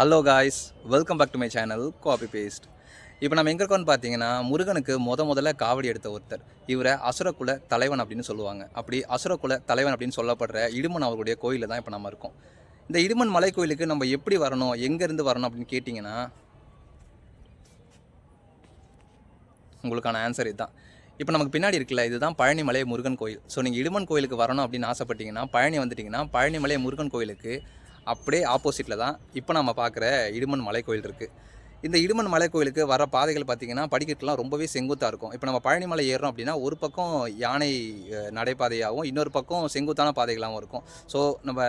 Hello guys welcome back to my channel copy paste இப்போ நம்ம எங்கே இருக்கோம்னு பார்த்தீங்கன்னா முருகனுக்கு முத முதல்ல காவடி எடுத்த ஒருத்தர். இவரை அசுரகுல தலைவன் அப்படின்னு சொல்லுவாங்க. அப்படி அசுரகுல தலைவன் அப்படின்னு சொல்லப்படுற இடுமன் அவர்களுடைய கோயிலில் தான் இப்போ நம்ம இருக்கோம். இந்த இடுமன் மலை கோயிலுக்கு நம்ம எப்படி வரணும் எங்கேருந்து வரணும் அப்படின்னு கேட்டிங்கன்னா உங்களுக்கான ஆன்சர் இதுதான். இப்போ நமக்கு பின்னாடி இருக்குல்ல இதுதான் பழனிமலை முருகன் கோயில். ஸோ நீங்கள் இடுமன் கோயிலுக்கு வரணும் அப்படின்னு ஆசைப்பட்டீங்கன்னா பழனி வந்துட்டிங்கன்னா பழனிமலை முருகன் கோயிலுக்கு அப்படியே ஆப்போசிட்டில் தான் இப்போ நம்ம பார்க்குற இடுமன் மலை கோயில் இருக்குது இந்த இடுமன் மலை கோயிலுக்கு வர பாதைகள் பார்த்திங்கன்னா படிக்கட்டுலாம் ரொம்பவே செங்குத்தாக இருக்கும். இப்போ நம்ம பழனிமலை ஏறுறோம் அப்படின்னா ஒரு பக்கம் யானை நடைபாதையாகவும் இன்னொரு பக்கம் செங்குத்தான பாதைகளாகவும் இருக்கும். ஸோ நம்ம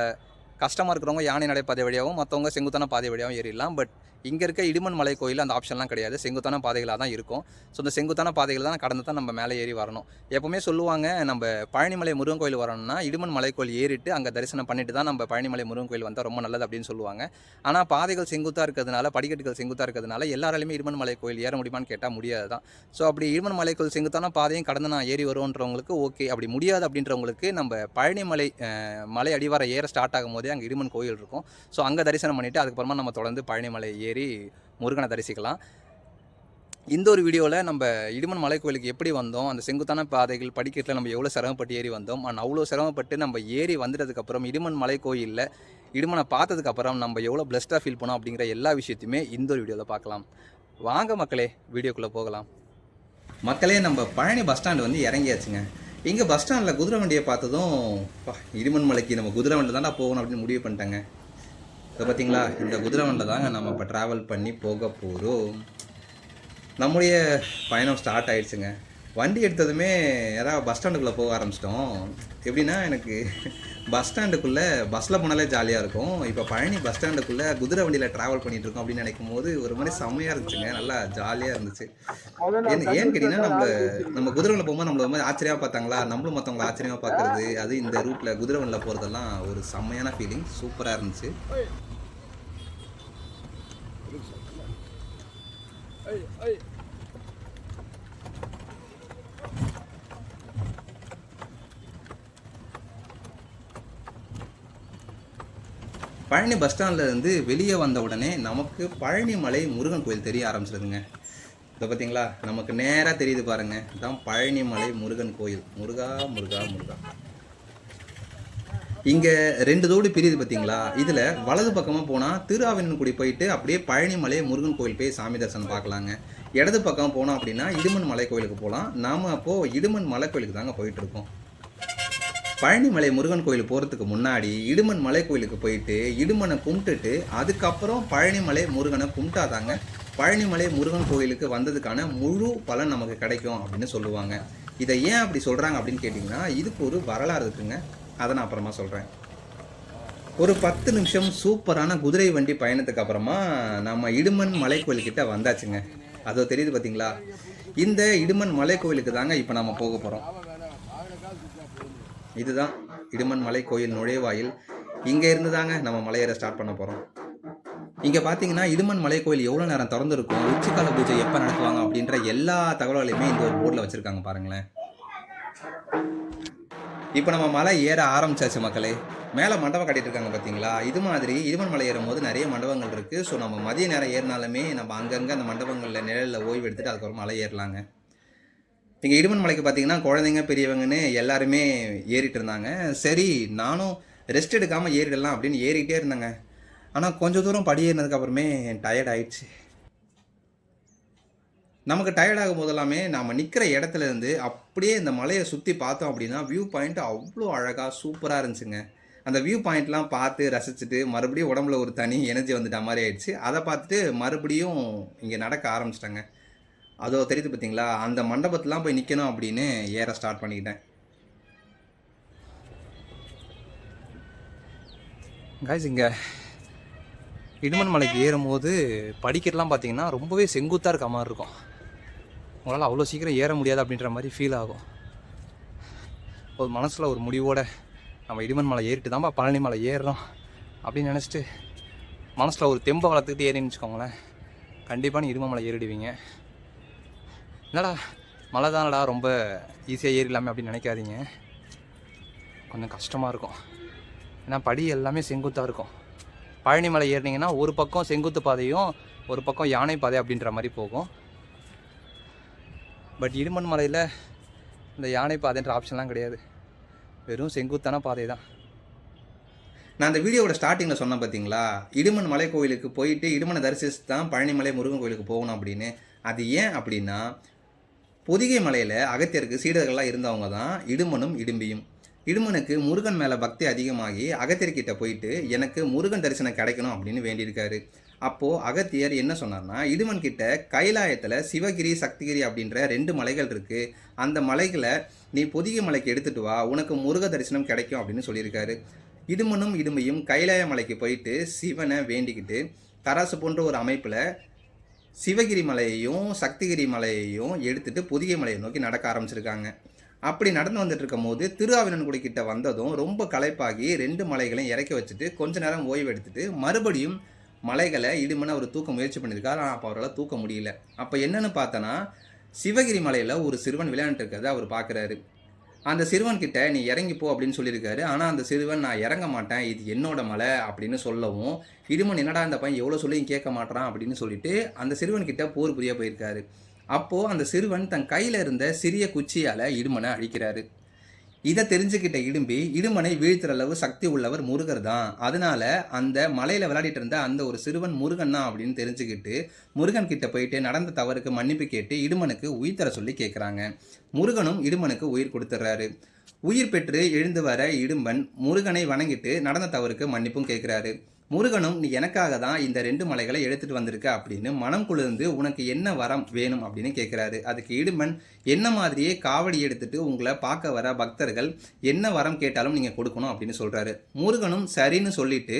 கஷ்டமாக இருக்கிறவங்க யானை நடைபாதை வழியாகவும் மற்றவங்க செங்குத்தான பாதை வழியாகவும் ஏறிடலாம். பட் இங்கே இருக்க இடுமன் மலை கோயில் அந்த ஆப்ஷன்லாம் கிடையாது. செங்குத்தான பாதைகளாக தான் இருக்கும். ஸோ இந்த செங்குத்தான பாதைகள் தான் கடந்து தான் நம்ம மேலே ஏறி வரணும். எப்போவுமே சொல்லுவாங்க நம்ம பழனிமலை முருகன் கோயில் வரணும்னா இடுமன் மலை கோயில் ஏறிட்டு அங்கே தரிசனம் பண்ணிட்டு தான் நம்ம பழனிமலை முருகன் கோயில் வந்தால் ரொம்ப நல்லது அப்படின்னு சொல்லுவாங்க. ஆனால் பாதைகள் செங்குத்தாக இருக்கிறதுனால படிக்கட்டுகள் செங்குத்தாக இருக்கிறதுனால எல்லாராலையுமே இடுமன் மலை கோயில் ஏற முடியுமான்னு கேட்டால் முடியாது தான். ஸோ அப்படி இடுமன் மலை கோயில் செங்குத்தான பாதையும் கடந்து நான் ஏறி வருவோன்றவங்களுக்கு ஓகே அப்படி முடியாது அப்படின்றவங்களுக்கு நம்ம பழனிமலை மலை அடிவாரம் ஏற ஸ்டார்ட் ஆகும் போதே அங்கே இடுமன் கோயில் இருக்கும். ஸோ அங்கே தரிசனம் பண்ணிவிட்டு அதுக்கப்புறமா நம்ம தொடர்ந்து பழனிமலை ஏறி ஏறி முருகனை தரிசிக்கலாம். இந்த ஒரு வீடியோவில் நம்ம இடுமன் மலை கோயிலுக்கு எப்படி வந்தோம் அந்த செங்குத்தான பாதைகள் படிக்கட்டில் நம்ம எவ்வளோ சிரமப்பட்டு ஏறி வந்தோம் அண்ட் அவ்வளோ சிரமப்பட்டு நம்ம ஏறி வந்துட்டதுக்கப்புறம் இடுமன் மலை கோயிலில் இடுமனை பார்த்ததுக்கப்புறம் நம்ம எவ்வளோ பிளஸ்டாக ஃபீல் பண்ணோம் அப்படிங்கிற எல்லா விஷயத்தையுமே இந்த ஒரு வீடியோவில் பார்க்கலாம். வாங்க மக்களே வீடியோக்குள்ளே போகலாம். மக்களே நம்ம பழனி பஸ் ஸ்டாண்டு வந்து இறங்கியாச்சுங்க. இங்கே பஸ் ஸ்டாண்டில் குதிரை வண்டியை பார்த்ததும் இடுமன் மலைக்கு நம்ம குதிரை வண்டியில் தான்டா போகணும் அப்படின்னு முடிவு பண்ணிட்டாங்க. இப்போ பார்த்தீங்களா இந்த குதிரவனில் தாங்க நம்ம இப்போ ட்ராவல் பண்ணி போக போகிறோம் நம்முடைய பயணம் ஸ்டார்ட் ஆயிடுச்சுங்க. வண்டி எடுத்ததுமே யாராவது பஸ் ஸ்டாண்டுக்குள்ளே போக ஆரம்பிச்சிட்டோம் எப்படின்னா எனக்கு பஸ் ஸ்டாண்டுக்குள்ளே பஸ்ஸில் போனாலே ஜாலியாக இருக்கும் இப்போ பழனி பஸ் ஸ்டாண்டுக்குள்ளே குதிரை வண்டியில் ட்ராவல் பண்ணிட்டு இருக்கோம் அப்படின்னு நினைக்கும் போது ஒரு மாதிரி செம்மையாக இருந்துச்சுங்க நல்லா ஜாலியாக இருந்துச்சு ஏன் ஏன்னு கேட்டிங்கன்னா நம்மள நம்ம குதிரை போகும்போது நம்மள மாதிரி ஆச்சரியமாக பார்த்தாங்களா நம்மளும் மற்றவங்கள ஆச்சரியமாக பார்க்குறது அது இந்த ரூட்டில் குதிரை வண்டியில் போகிறதெல்லாம் ஒரு செம்மையான ஃபீலிங் சூப்பராக இருந்துச்சு பழனி பஸ் ஸ்டாண்ட்லேருந்து வெளியே வந்த உடனே நமக்கு பழனிமலை முருகன் கோயில் தெரிய ஆரம்பிச்சிருதுங்க இதை பார்த்தீங்களா? நமக்கு நேராக தெரியுது பாருங்க. இதுதான் பழனிமலை முருகன் கோயில். முருகா முருகா முருகா. இங்கே ரெண்டு தோடு பிரியுது பார்த்தீங்களா? இதில் வலது பக்கமாக போனால் திருஆவினன்குடி போயிட்டு அப்படியே பழனிமலை முருகன் கோயில் போய் சாமி தரிசனம் பார்க்கலாங்க. இடது பக்கம் போனோம் அப்படின்னா இடுமன் மலை கோயிலுக்கு போகலாம். நாம் அப்போது இடுமன் மலை கோயிலுக்கு தாங்க போயிட்டு இருக்கோம். பழனிமலை முருகன் கோயில் போகிறதுக்கு முன்னாடி இடுமன் மலை கோயிலுக்கு போயிட்டு இடுமனை கும்பிட்டுட்டு அதுக்கப்புறம் பழனிமலை முருகனை கும்பிட்டாதாங்க பழனிமலை முருகன் கோயிலுக்கு வந்ததுக்கான முழு பலன் நமக்கு கிடைக்கும் அப்படின்னு சொல்லுவாங்க. இதை ஏன் அப்படி சொல்கிறாங்க அப்படின்னு கேட்டிங்கன்னா இதுக்கு ஒரு வரலாறு இருக்குங்க. அதை நான் அப்புறமா சொல்கிறேன் ஒரு பத்து நிமிஷம் சூப்பரான குதிரை வண்டி பயணத்துக்கு அப்புறமா நம்ம இடுமன் மலை கோயில்கிட்ட வந்தாச்சுங்க. அதோ தெரியுது பார்த்தீங்களா இந்த இடுமன் மலை கோயிலுக்கு தாங்க இப்போ நம்ம போக போகிறோம் இதுதான் இடுமன் மலை கோயில் நுழைவாயில். இங்கே இருந்து தாங்க நம்ம மலையேற ஸ்டார்ட் பண்ண போகிறோம் இங்கே பார்த்தீங்கன்னா இடுமன் மலை கோயில் எவ்வளோ நேரம் திறந்துருக்கும்? உச்சிக்கால பூஜை எப்போ நடத்துவாங்க அப்படின்ற எல்லா தகவல்களையுமே இந்த ஒரு போர்டில் வச்சுருக்காங்க பாருங்களேன். இப்போ நம்ம மலை ஏற ஆரம்பிச்சாச்சு மக்களே. மேலே மண்டபம் கட்டிட்டு இருக்காங்க பார்த்தீங்களா இது மாதிரி இடுமன் மலை ஏறும்போது நிறைய மண்டபங்கள் இருக்குது ஸோ நம்ம மதிய நேரம் ஏறினாலுமே நம்ம அங்கங்கே அந்த மண்டபங்களில் நிழலில் ஓய்வு எடுத்துட்டு அதுக்கப்புறம் மலை ஏறலாங்க. இங்கே இடுமன் மலைக்கு பார்த்தீங்கன்னா குழந்தைங்க பெரியவங்கன்னு எல்லாருமே ஏறிட்டு இருந்தாங்க. சரி நானும் ரெஸ்ட் எடுக்காமல் ஏறிடலாம் அப்படின்னு ஏறிக்கிட்டே இருந்தேங்க. ஆனால் கொஞ்சம் தூரம் படி ஏறினதுக்கப்புறமே டயர்ட் ஆயிடுச்சு. நமக்கு டயர்ட் ஆகும் போதெல்லாமே நாம் நிற்கிற இடத்துல இருந்து அப்படியே இந்த மலையை சுற்றி பார்த்தோம் அப்படின்னா வியூ பாயிண்ட் அவ்வளோ அழகாக சூப்பராக இருந்துச்சுங்க. அந்த வியூ பாயிண்ட்லாம் பார்த்து ரசிச்சுட்டு மறுபடியும் உடம்புல ஒரு தனி எனர்ஜி வந்துட்ட மாதிரி ஆயிடுச்சு. அதை பார்த்துட்டு மறுபடியும் இங்கே நடக்க ஆரம்பிச்சிட்டாங்க. அதோ தெரியுது பார்த்தீங்களா அந்த மண்டபத்திலாம் போய் நிற்கணும் அப்படின்னு ஏற ஸ்டார்ட் பண்ணிக்கிட்டேன். காய்ஸ் இங்கே இடுமன் மலைக்கு ஏறும்போது படிக்கட்டுலாம் பார்த்தீங்கன்னா ரொம்பவே செங்குத்தாக இருக்க மாதிரி இருக்கும். உங்களால் அவ்வளோ சீக்கிரம் ஏற முடியாது அப்படின்ற மாதிரி ஃபீல் ஆகும். ஒரு மனசில் ஒரு முடிவோடு நம்ம இடுமன் மலை ஏறிட்டு தான்ப்பா பழனி மலை ஏறுறோம் அப்படின்னு நினச்சிட்டு மனசில் ஒரு தெம்பை வளர்த்துக்கிட்டு ஏறின்னு வச்சுக்கோங்களேன். கண்டிப்பாக நீ இடுமன் மலை ஏறிடுவீங்க. என்னடா மழை தானடா ரொம்ப ஈஸியாக ஏறிடலாமே அப்படின்னு நினைக்காதீங்க. கொஞ்சம் கஷ்டமாக இருக்கும். ஏன்னா படி எல்லாமே செங்குத்தாக இருக்கும். பழனி மலை ஏறினீங்கன்னா ஒரு பக்கம் செங்குத்து பாதையும் ஒரு பக்கம் யானை பாதை அப்படின்ற மாதிரி போகும். பட் இடுமன் மலையில் இந்த யானை பாதைன்ற ஆப்ஷன்லாம் கிடையாது. வெறும் செங்குத்தான பாதை தான் நான் அந்த வீடியோவோட ஸ்டார்டிங்கில் சொன்னேன் பார்த்தீங்களா இடுமன் மலை கோயிலுக்கு போயிட்டு இடுமனை தரிசித்து தான் பழனிமலை முருகன் கோயிலுக்கு போகணும் அப்படின்னு. அது ஏன் அப்படின்னா பொதிகை மலையில் அகத்தியருக்கு சீடர்கள்லாம் இருந்தவங்க தான் இடுமனும் இடும்பியும். இடுமனுக்கு முருகன் மேலே பக்தி அதிகமாகி அகத்தியர்கிட்ட போயிட்டு எனக்கு முருகன் தரிசனம் கிடைக்கணும் அப்படின்னு வேண்டியிருக்காரு. அப்போது அகத்தியர் என்ன சொன்னார்னா இடுமன் கிட்ட கைலாயத்தில் சிவகிரி சக்திகிரி அப்படின்ற ரெண்டு மலைகள் இருக்குது அந்த மலைகளை நீ பொதிகை மலைக்கு எடுத்துகிட்டு வா. உனக்கு முருக தரிசனம் கிடைக்கும் அப்படின்னு சொல்லியிருக்காரு. இடுமனும் இடுமையும் கைலாய மலைக்கு போயிட்டு சிவனை வேண்டிக்கிட்டு தராசு போன்ற ஒரு அமைப்பில் சிவகிரி மலையையும் சக்திகிரி மலையையும் எடுத்துட்டு புதிய மலையை நோக்கி நடக்க ஆரம்பிச்சிருக்காங்க. அப்படி நடந்து வந்துட்டு இருக்கும் போது திருஆவினன்குடி கிட்ட வந்ததும் ரொம்ப களைப்பாகி ரெண்டு மலைகளையும் இறக்கி வச்சுட்டு கொஞ்ச நேரம் ஓய்வு எடுத்துட்டு மறுபடியும் மலைகளை இடுமனை அவர் தூக்க முயற்சி பண்ணியிருக்காரு. ஆனால் அப்போ அவரால் தூக்க முடியல. அப்போ என்னன்னு பார்த்தோன்னா சிவகிரி மலையில் ஒரு சிறுவன் விளையாண்டுட்டு இருக்கிறத அவர் பார்க்குறாரு. அந்த சிறுவன் கிட்ட நீ இறங்கி போ அப்படின்னு சொல்லியிருக்காரு. ஆனால் அந்த சிறுவன் நான் இறங்க மாட்டேன். இது என்னோட மலை அப்படின்னு சொல்லவும் இடுமன் என்னடா இந்த பையன்? எவ்வளோ சொல்லியும் கேட்க மாட்டான் அப்படின்னு சொல்லிட்டு அந்த சிறுவன் கிட்ட போர் புரிய போயிருக்காரு. அப்போது அந்த சிறுவன் தன் கையில் இருந்த சிறிய குச்சியால் இடுமனை அழிக்கிறாரு. இதை தெரிஞ்சுக்கிட்ட இடும்பி இடுமனை வீழ்த்துற அளவு சக்தி உள்ளவர் முருகர் தான். அதனால அந்த மலையில விளையாடிட்டு இருந்த அந்த ஒரு சிறுவன் முருகன் தான் அப்படின்னு தெரிஞ்சுக்கிட்டு முருகன் கிட்ட போயிட்டு நடந்த தவறுக்கு மன்னிப்பு கேட்டு இடுமனுக்கு உயிர் தர சொல்லி கேட்குறாங்க முருகனும் இடுமனுக்கு உயிர் கொடுத்துட்றாரு உயிர் பெற்று எழுந்து வர இடும்பன் முருகனை வணங்கிட்டு நடந்த தவறுக்கு மன்னிப்பும் கேட்குறாரு முருகனும் நீ எனக்காக தான் இந்த ரெண்டு மலைகளை எடுத்துட்டு வந்திருக்க அப்படின்னு மனம் குளிர்ந்து உனக்கு என்ன வரம் வேணும்? அப்படின்னு கேட்குறாரு அதுக்கு இடுமன் என்ன மாதிரியே காவடி எடுத்துட்டு உங்களை பார்க்க வர பக்தர்கள் என்ன வரம் கேட்டாலும் நீங்கள் கொடுக்கணும் அப்படின்னு சொல்கிறாரு முருகனும் சரின்னு சொல்லிட்டு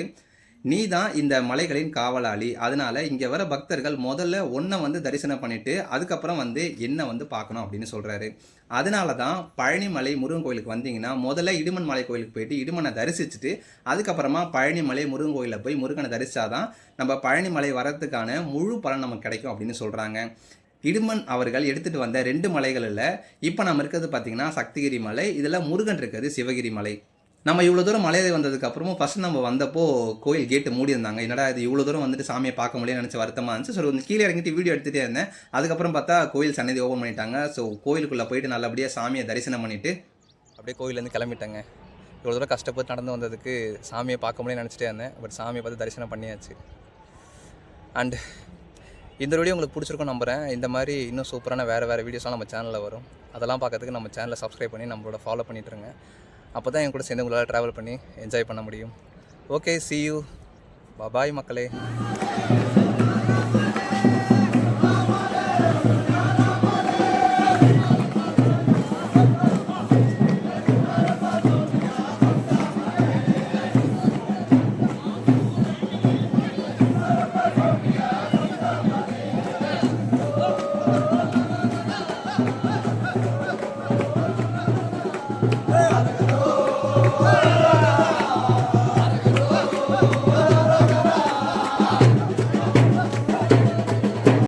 நீ தான் இந்த மலைகளின் காவலாளி. அதனால இங்கே வர பக்தர்கள் முதல்ல ஒன்றை வந்து தரிசனம் பண்ணிட்டு அதுக்கப்புறம் வந்து என்ன வந்து பார்க்கணும் அப்படின்னு சொல்கிறாரு அதனால தான் பழனிமலை முருகன் கோயிலுக்கு வந்தீங்கன்னா முதல்ல இடுமன் மலை கோயிலுக்கு போயிட்டு இடுமனை தரிசிச்சுட்டு அதுக்கப்புறமா பழனிமலை முருகன் கோயிலில் போய் முருகனை தரிசித்தாதான் நம்ம பழனிமலை வரத்துக்கான முழு பலன் நமக்கு கிடைக்கும் அப்படின்னு சொல்கிறாங்க இடுமன் அவர்கள் எடுத்துகிட்டு வந்த ரெண்டு மலைகளில் இப்போ நம்ம இருக்கிறது பார்த்தீங்கன்னா சக்திகிரி மலை இதில் முருகன் இருக்கிறது சிவகிரி மலை. நம்ம இவ்வளோ தூரம் மலையாளி வந்ததுக்கு அப்புறமும் ஃபஸ்ட் நம்ம வந்தப்போ கோயில் கேட்டு மூடி இருந்தாங்க. என்னடா இது இவ்வளோ தூரம் வந்துட்டு சாமியை பார்க்க முடியல நினச்சி வருத்தமாக இருந்துச்சு. ஸோ வந்து கீழே இறங்கிட்டு வீடியோ எடுத்துகிட்டே இருந்தேன். அதுக்கப்புறம் பார்த்தா கோயில் சன்னதி ஓப்பன் பண்ணிட்டாங்க. ஸோ கோயிலுக்குள்ளே போயிட்டு நல்லபடியாக சாமியை தரிசனம் பண்ணிவிட்டு அப்படியே கோயிலேருந்து கிளம்பிட்டேங்க. இவ்வளோ தூரம் கஷ்டப்பட்டு நடந்து வந்ததுக்கு சாமியை பார்க்க முடியும்னு நினச்சிட்டே இருந்தேன். பட் சாமியை பார்த்து தரிசனம் பண்ணியாச்சு. அண்ட் இந்த வீடியோ உங்களுக்கு பிடிச்சிருக்கும் நம்புகிறேன் இந்த மாதிரி இன்னும் சூப்பரான வேறு வேறு வீடியோஸ்லாம் நம்ம சேனலில் வரும். அதெல்லாம் பார்க்கறதுக்கு நம்ம சேனலை சப்ஸ்கிரைப் பண்ணி நம்மளோட ஃபாலோ பண்ணிட்டுருங்க அப்போ தான் என் கூட சேர்ந்து உங்களால் ட்ராவல் பண்ணி என்ஜாய் பண்ண முடியும். ஓகே சி யூ பாய் மக்களே.